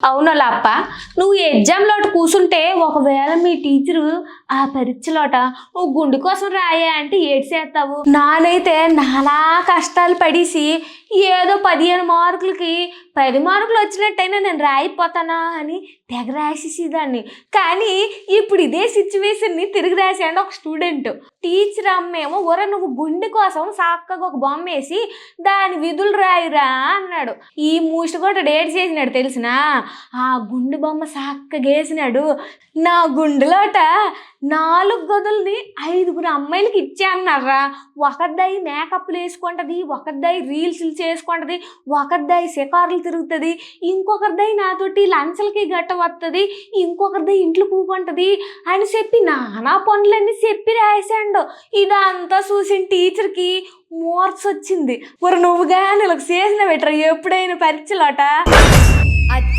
అవును అప్ప నువ్వు ఎగ్జామ్లో కూర్చుంటే ఒకవేళ మీ టీచరు ఆ పరీక్షలోట నువ్వు గుండు కోసం రాయే అంటే ఏడ్చేస్తావు? నానైతే నానా కష్టాలు పడేసి ఏదో పదిహేను మార్కులకి పది మార్కులు వచ్చినట్టయినా నేను రాయిపోతానా అని తెగ రాసేసేదాన్ని. కానీ ఇప్పుడు ఇదే సిచ్యువేషన్ని తిరిగి రాసాడు ఒక స్టూడెంట్ టీచర్ అమ్మేమో ఒర నువ్వు గుండె కోసం చక్కగా ఒక బొమ్మ వేసి దాని విధులు రాయిరా అన్నాడు. ఈ మూసి కూడా డేట్ చేసినాడు తెలిసినా? ఆ గుండు బొమ్మ చక్కగా వేసినాడు. నా గుండెలోట నాలుగు గదుల్ని ఐదుగురు అమ్మాయిలకి ఇచ్చేయన్నారా అన్నారా? మేకప్లు వేసుకుంటది ఒకరిదాయి రీల్స్లు చేసుకుంటది ఒకరిదాయి శికారులు తిరుగుతుంది ఇంకొకరిదాయి నాతోటి లంచలకి గట్ట వస్తుంది ఇంకొకరిదాయి ఇంట్లో కూకుంటది అని చెప్పి నానా పనులన్నీ చెప్పి రాసాడు ఇదంతా చూసిన టీచర్కి మోర్స్ వచ్చింది. మరి నువ్వు కానీ చేసిన బెటర్ ఎప్పుడైనా పరీక్షలోట? అది